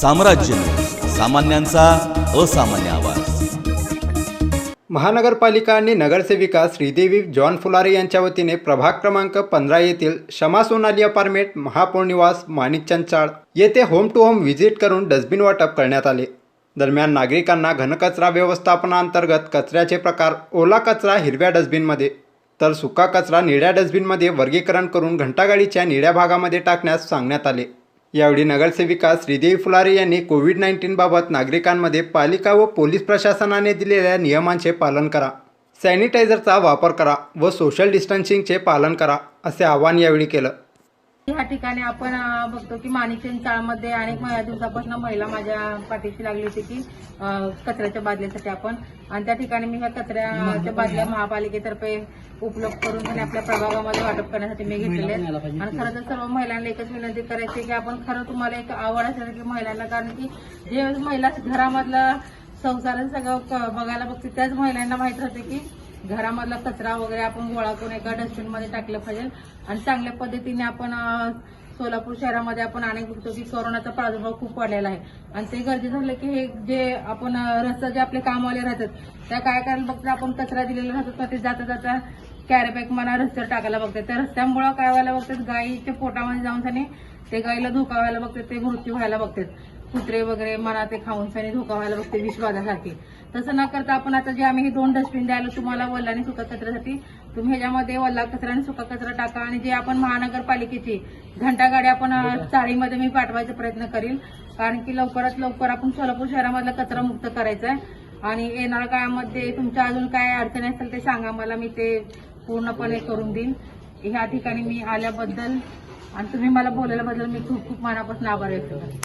साम्राज्य सामान्यांचा असामान्य आवाज. महानगरपालिका आणि नगरसेविका श्रीदेवी जॉन फुलारे यांच्या वतीने प्रभाग क्रमांक पंधरा येथील शमा सोनाली अपार्टमेंट महापौर्निवास माणिक चंचाळ येथे होम टू होम व्हिजिट करून डस्टबिन वाटप करण्यात आले. दरम्यान नागरिकांना घनकचरा व्यवस्थापनाअंतर्गत कचऱ्याचे प्रकार ओला कचरा हिरव्या डस्टबिनमध्ये तर सुका कचरा निळ्या डस्टबिनमध्ये वर्गीकरण करून घंटागाडीच्या निळ्या भागामध्ये टाकण्यास सांगण्यात आले. यावेळी नगरसेविका श्रीदेवी फुलारे यांनी कोविड नाईन्टीनबाबत नागरिकांमध्ये पालिका व पोलीस प्रशासनाने दिलेल्या नियमांचे पालन करा. सॅनिटायझरचा वापर करा व सोशल डिस्टन्सिंगचे पालन करा असे आवाहन यावेळी केलं. ह्या ठिकाणी आपण बघतो की माणिकचंद चाळमध्ये अनेक दिवसापासून महिला माझ्या पाठीशी लागली होती की कचऱ्याच्या बादलीसाठी आपण. आणि त्या ठिकाणी मी ह्या कचऱ्याच्या बादल्या महापालिकेतर्फे उपलब्ध करून आपल्या प्रभागामध्ये वाटप करण्यासाठी मी घेतलेले आणि खरं तर सर्व महिलांना एकच विनंती करायची की आपण खरं तुम्हाला एक आवड असेल की महिलांना कारण की जे महिला घरामधलं संसार सगळं बघायला बघते त्याच महिलांना माहीत राहते की घरामधला कचरा वगैरे आपण गोळा करून एका डस्टबिनमध्ये टाकलं पाहिजे. आणि चांगल्या पद्धतीने आपण सोलापूर शहरामध्ये आपण अनेक बघतो की कोरोनाचा प्रादुर्भाव खूप वाढलेला आहे. आणि ते गरजेचं झालं की हे जे आपण रस्ता जे आपले कामवाले राहतात त्या काय कारण बघतात आपण कचरा दिलेला राहतो ते जाता जाता कॅरेबॅग म्हणा रस्त्यावर टाकायला बघतात त्या रस्त्यामुळं काय व्हायला बघतात गायीच्या पोटामध्ये जाऊन त्याने ते गायीला धोका व्हायला बघतात ते मृत्यू व्हायला बघतात कुत्रे वगैरे मना ते खाऊन सनी धोका व्हायला बघते विषबाधासाठी तसं न करता आपण आता जे आम्ही हे दोन डस्टबिन द्यायला तुम्हाला वल्ला आणि सुका कचऱ्यासाठी तुम्ही ह्याच्यामध्ये वल्ला कचरा आणि सुका कचरा टाका आणि जे आपण महानगरपालिकेची घंटागाडी आपण चाळीमध्ये मी पाठवायचा प्रयत्न करील. कारण की लवकरात लवकर आपण सोलापूर शहरामधला कचरा मुक्त करायचा आहे आणि येणाऱ्या काळामध्ये तुमच्या अजून काय अडचणी असेल ते सांगा मला मी ते पूर्णपणे करून देईन. ह्या ठिकाणी मी आल्याबद्दल आणि तुम्ही मला बोलायल्याबद्दल मी खूप खूप मनापासून आभार व्यक्त करते